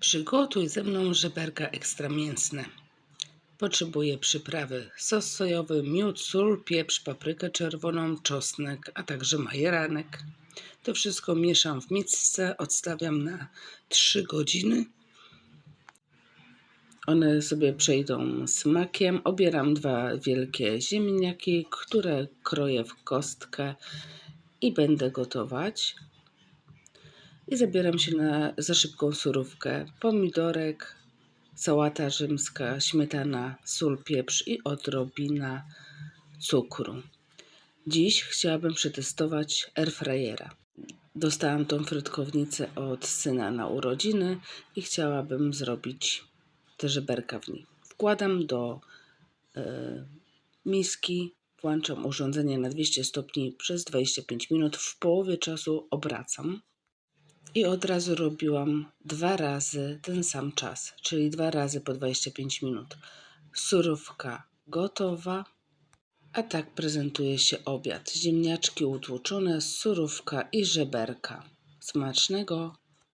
Przygotuj ze mną żeberka ekstra mięsne. Potrzebuję przyprawy sos sojowy, miód, sól, pieprz, paprykę czerwoną, czosnek, a także majeranek. To wszystko mieszam w misce, odstawiam na 3 godziny. One sobie przejdą smakiem. Obieram dwa wielkie ziemniaki, które kroję w kostkę i będę gotować. I zabieram się na, za szybką surówkę. Pomidorek, sałata rzymska, śmietana, sól, pieprz i odrobina cukru. Dziś chciałabym przetestować airfryera. Dostałam tą frytkownicę od syna na urodziny i chciałabym zrobić te żeberka w niej. Wkładam do e, miski, włączam urządzenie na 200 stopni przez 25 minut. W połowie czasu obracam. I od razu robiłam dwa razy ten sam czas, czyli dwa razy po 25 minut. Surówka gotowa, a tak prezentuje się obiad. Ziemniaczki utłuczone, surówka i żeberka. Smacznego!